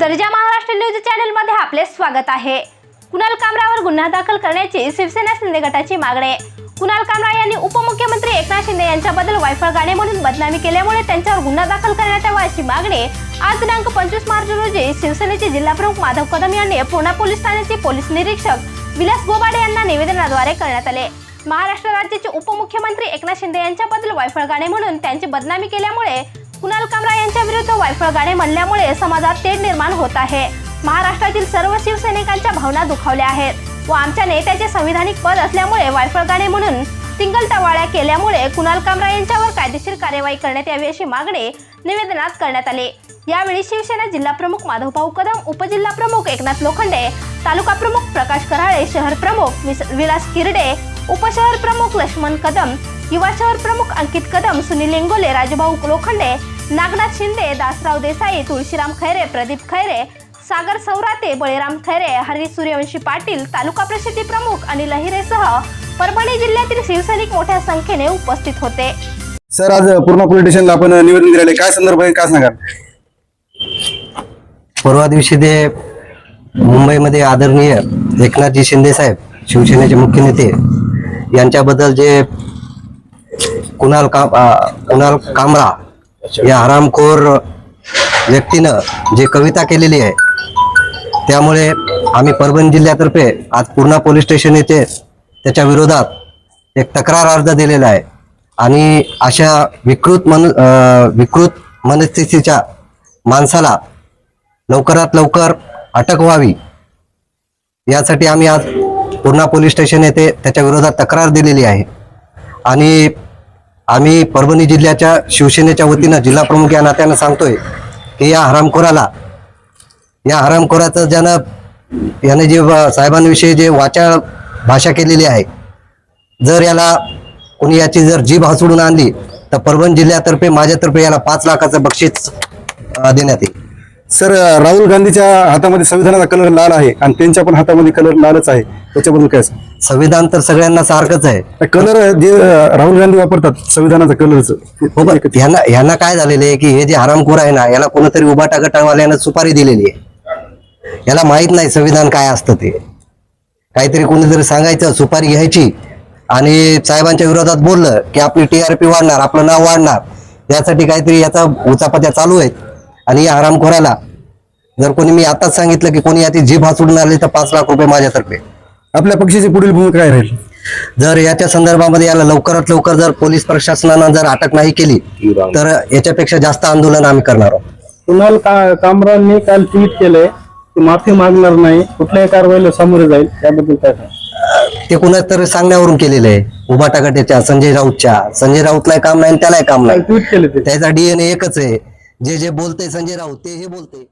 दर्जा महाराष्ट्र न्यूज चॅनलमध्ये आपले स्वागत आहे. कुणाल कामरावर गुन्हा दाखल करण्याची शिवसेना शिंदे गटाची मागणी. कुणाल कामरा यांनी उपमुख्यमंत्री एकनाथ शिंदे यांच्याबद्दल वायफळ गाणे म्हणून बदनामी केल्यामुळे त्यांच्यावर गुन्हा दाखल करण्यात यावा अशी मागणी आज दिनांक पंचवीस मार्च रोजी शिवसेनेचे जिल्हाप्रमुख माधव कदम यांनी पूर्णा पोलीस ठाण्याचे पोलीस निरीक्षक विलास गोबाडे यांना निवेदनाद्वारे करण्यात आले. महाराष्ट्र राज्याचे उपमुख्यमंत्री एकनाथ शिंदे यांच्याबद्दल वायफळ गाणे म्हणून त्यांची बदनामी केल्यामुळे कुणाल कामरा यांच्या विरुद्ध वायफळ गाणे म्हणल्यामुळे समाजात तेढ निर्माण होत आहे. महाराष्ट्रातील सर्व शिवसैनिकांच्या भावना दुखावल्या आहेत. व आमच्या नेत्याचे संविधानिक पद असल्यामुळे वायफळ गाणे म्हणून टिंगल टवाळ्या केल्यामुळे कुणाल कामरा यांच्यावर कायदेशीर कार्यवाही करण्यात यावी अशी मागणी निवेदनात करण्यात आली. यावेळी शिवसेना जिल्हा प्रमुख माधवभाऊ कदम उपजिल्हा प्रमुख एकनाथ लोखंडे तालुका प्रमुख प्रकाश कराळे शहर प्रमुख विस- विलास किरडे उपशहर प्रमुख लक्ष्मण कदम युवा शहर प्रमुख अंकित कदम सुनील इंगोले राजभाऊ लोखंडे नागनाथ शिंदे दासराव देसाई तुळशीराम खैरे प्रदीप खैरे सागर सौराते बळीराम खैरे हरी सूर्यवंशी पाटील तालुका प्रसिद्धी प्रमुख आणि लहिरेसह परभणी जिल्ह्यातील शिवसैनिक मोठ्या संख्येने उपस्थित होते. सर आज पूर्ण पोलीस स्टेशनला आपण निवेदन दिलेलं काय संदर्भ आहे? काय सांगाल? परवा दिवशी ते मुंबईमध्ये आदरणीय एकनाथजी शिंदे साहेब शिवसेनेचे मुख्य नेते यांच्याबद्दल जे कुणाल काम कुणाल कामरा या हरामखोर व्यक्तीनं जे कविता केलेली आहे त्यामुळे आम्ही परभणी जिल्ह्यातर्फे आज पूर्णा पोलीस स्टेशन येथे त्याच्या विरोधात एक तक्रार अर्ज दिलेला आहे. आणि अशा विकृत मन विकृत मनस्थितीच्या माणसाला लवकरात लवकर अटक व्हावी यासाठी आम्ही आज पूर्णा पोलीस स्टेशन येथे त्याच्या विरोधात तक्रार दिलेली आहे. आणि आम्ही परभणी जिल्ह्याच्या शिवसेनेच्या वतीनं जिल्हा प्रमुख या नात्यानं सांगतोय की या हरामखोराला या हरामखोराचं ज्यानं याने जे साहेबांविषयी जे वाचा भाषा केलेली आहे जर याला कोणी याची जर जीभ हसवून आणली तर परभणी जिल्ह्यातर्फे माझ्यातर्फे याला पाच लाखाचं बक्षीस देण्यात येईल. सर राहुल गांधीच्या हातामध्ये संविधानाचा कलर लाल आहे आणि त्यांच्या पण हातामध्ये कलर लालच आहे. त्याच्याबद्दल काय सांग संविधान तर सगळ्यांना सारखंच आहे. कलर जे अं, राहुल गांधी वापरतात संविधानाचा कलरच हो पण ह्यांना ह्यांना काय झालेलं आहे की हे जे हरामखोर आहे ना याला कोणतरी उभाटा गटावाल्यानं सुपारी दिलेली आहे. याला माहीत नाही संविधान काय असतं ते. काहीतरी कोणीतरी सांगायचं सुपारी घ्यायची आणि साहेबांच्या विरोधात बोललं की आपली टीआरपी वाढणार आपलं नाव वाढणार. यासाठी काहीतरी याचा उचापत्या चालू आहेत. आणि या हरामखोराला जर कोणी मी आताच सांगितलं की कोणी याची जीभ हासून आली तर पाच लाख रुपये माझ्यातर्फे. आपल्या पक्षाची पुढील भूमिका काय राहील? जर याच्या संदर्भामध्ये याला लवकरात लवकर जर पोलीस प्रशासनानं जर अटक नाही केली तर याच्यापेक्षा जास्त आंदोलन आम्ही करणार आहोत. कुणाल का कामरांनी काल ट्विट केलंय की माफी मागणार नाही कुठल्याही कारवाईला सामोरे जाईल त्याबद्दल काय ते कुणाच तरी सांगण्यावरून केलेलं आहे. उभाटा गटाच्या संजय राऊतच्या. संजय राऊतलाही काम नाही आणि त्यालाही काम नाही. ट्विट केले त्याचा डीएनए एकच आहे. जे जे बोलते संजय राऊत ते हे बोलते